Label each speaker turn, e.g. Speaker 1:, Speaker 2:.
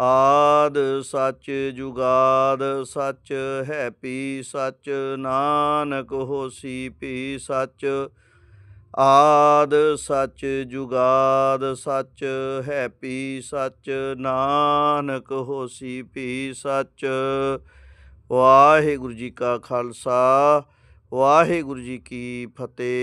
Speaker 1: ਆਦ ਸੱਚ ਜੁਗਾਦ ਸੱਚ ਹੈ ਪੀ ਸੱਚ, ਨਾਨਕ ਹੋਸੀ ਪੀ ਸੱਚ। ਆਦ ਸੱਚ ਜੁਗਾਦ ਸੱਚ ਹੈ ਪੀ ਸੱਚ, ਨਾਨਕ ਹੋਸੀ ਪੀ ਸੱਚ। ਵਾਹਿਗੁਰੂ ਜੀ ਕਾ ਖਾਲਸਾ, ਵਾਹਿਗੁਰੂ ਜੀ ਕੀ ਫਤਿਹ।